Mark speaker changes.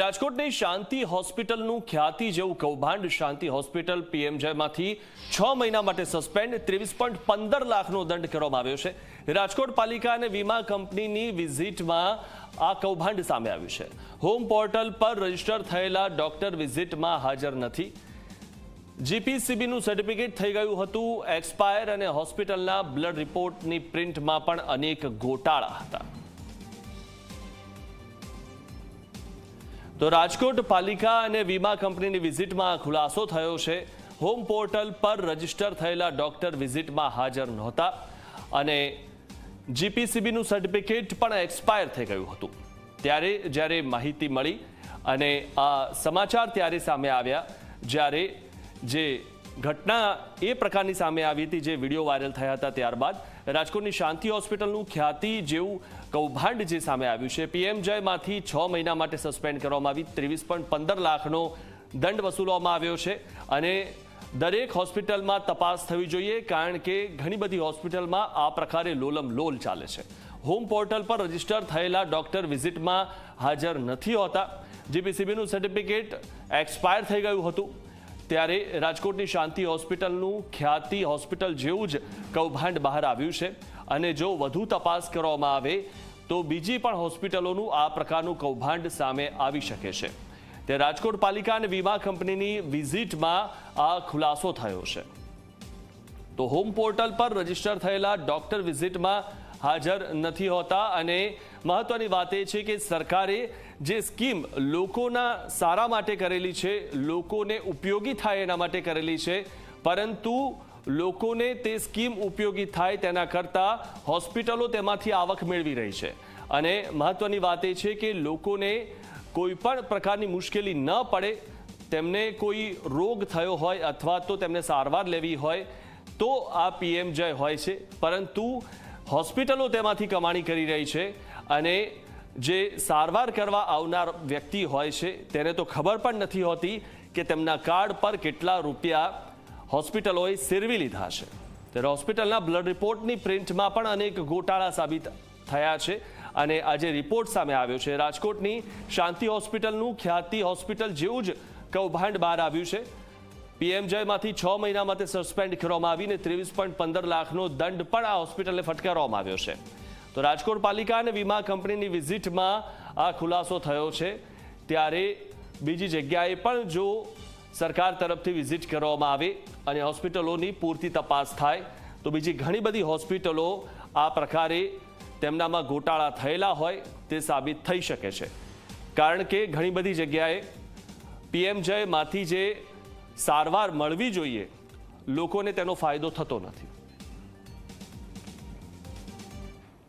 Speaker 1: રાજકોટની શાંતિ હોસ્પિટલનું ખ્યાતિ જેવું કૌભાંડ. શાંતિ હોસ્પિટલ પીએમજેમાંથી છ મહિના માટે સસ્પેન્ડ. ત્રેવીસ પોઈન્ટ પંદર લાખનો દંડ કરવામાં આવ્યો છે. રાજકોટ પાલિકા અને વીમા કંપનીની વિઝિટમાં આ કૌભાંડ સામે આવ્યું છે. હોમ પોર્ટલ પર રજિસ્ટર થયેલા ડોક્ટર વિઝિટમાં હાજર નથી. જીપીસીબીનું સર્ટિફિકેટ થઈ ગયું હતું. એક્સપાયર અને હોસ્પિટલના બ્લડ રિપોર્ટની પ્રિન્ટમાં પણ અનેક ગોટાળા હતા. તો રાજકોટ પાલિકા અને વીમા કંપનીની વિઝિટમાં ખુલાસો થયો છે. હોમ પોર્ટલ પર રજિસ્ટર થયેલા ડોક્ટર વિઝિટમાં હાજર નહોતા અને જીપીસીબીનું સર્ટિફિકેટ પણ એક્સપાયર થઈ ગયું હતું. ત્યારે જ્યારે માહિતી મળી અને આ સમાચાર ત્યારે સામે આવ્યા, જ્યારે જે ઘટના એ પ્રકારની સામે આવી હતી, જે વીડિયો વાયરલ થયા હતા ત્યારબાદ રાજકોટની શાંતિ હોસ્પિટલનું ખ્યાતિ જેવું કૌભાંડ જે સામે આવ્યું છે. પીએમજયમાંથી છ મહિના માટે સસ્પેન્ડ કરવામાં આવી. ત્રેવીસ પોઈન્ટ પંદર લાખનો દંડ વસૂલવામાં આવ્યો છે અને દરેક હોસ્પિટલમાં તપાસ થવી જોઈએ કારણ કે ઘણી બધી હોસ્પિટલમાં આ પ્રકારે લોલમ લોલ ચાલે છે. હોમ પોર્ટલ પર રજિસ્ટર થયેલા ડોક્ટર વિઝિટમાં હાજર નથી હોતા. જીપીસીબીનું સર્ટિફિકેટ એક્સપાયર થઈ ગયું હતું. ત્યારે રાજકોટની શાંતિ હોસ્પિટલનું ખ્યાતિ હોસ્પિટલ જેવું જ કૌભાંડ બહાર આવ્યું છે. અને જો વધુ તપાસ કરવામાં આવે, તો બીજી પણ હોસ્પિટલોનું આ પ્રકારનું કૌભાંડ સામે આવી શકે છે. તે રાજકોટ પાલિકા અને વીમા કંપનીની વિઝિટમાં આ ખુલાસો થયો છે. તો હોમ પોર્ટલ પર રજિસ્ટર થયેલા ડોક્ટર વિઝિટમાં હાજર નથી હોતા અને મહત્વની વાત એ છે કે સરકારે જે સ્કીમ લોકોના સારા માટે કરેલી છે, લોકોને ઉપયોગી થાય એના માટે કરેલી છે, પરંતુ લોકોને તે સ્કીમ ઉપયોગી થાય તેના કરતાં હોસ્પિટલો તેમાંથી આવક મેળવી રહી છે. અને મહત્વની વાત એ છે કે લોકોને કોઈ પણ પ્રકારની મુશ્કેલી ન પડે, તેમને કોઈ રોગ થયો હોય અથવા તો તેમને સારવાર લેવી હોય, તો આ પીએમ જય હોય છે. પરંતુ હોસ્પિટલો તેમાંથી કમાણી કરી રહી છે અને જે સારવાર કરવા આવનાર વ્યક્તિ હોય છે, તેને તો ખબર પણ નથી હોતી કે તેમના કાર્ડ પર કેટલા રૂપિયા હોસ્પિટલોએ સેરવી લીધા છે. ત્યારે હોસ્પિટલના બ્લડ રિપોર્ટની પ્રિન્ટમાં પણ અનેક ગોટાળા સાબિત થયા છે અને આજે રિપોર્ટ સામે આવ્યો છે, રાજકોટની શાંતિ હોસ્પિટલનું ખ્યાતિ હોસ્પિટલ જેવું જ કૌભાંડ બહાર આવ્યું છે. પીએમજયમાંથી છ મહિના માટે સસ્પેન્ડ કરવામાં આવીને ત્રેવીસ પોઈન્ટ પંદર લાખનો દંડ પણ આ હોસ્પિટલને ફટકારવામાં આવ્યો છે. તો રાજકોટ પાલિકા અને વીમા કંપનીની વિઝિટમાં આ ખુલાસો થયો છે. ત્યારે બીજી જગ્યાએ પણ જો સરકાર તરફથી વિઝિટ કરવામાં આવે અને હોસ્પિટલોની પૂરતી તપાસ થાય, તો બીજી ઘણી બધી હોસ્પિટલો આ પ્રકારે તેમનામાં ગોટાળા થયેલા હોય તે સાબિત થઈ શકે છે. કારણ કે ઘણી બધી જગ્યાએ પીએમજયમાંથી જે સારવાર મળવી જોઈએ. લોકોને તેનો ફાયદો થતો નથી.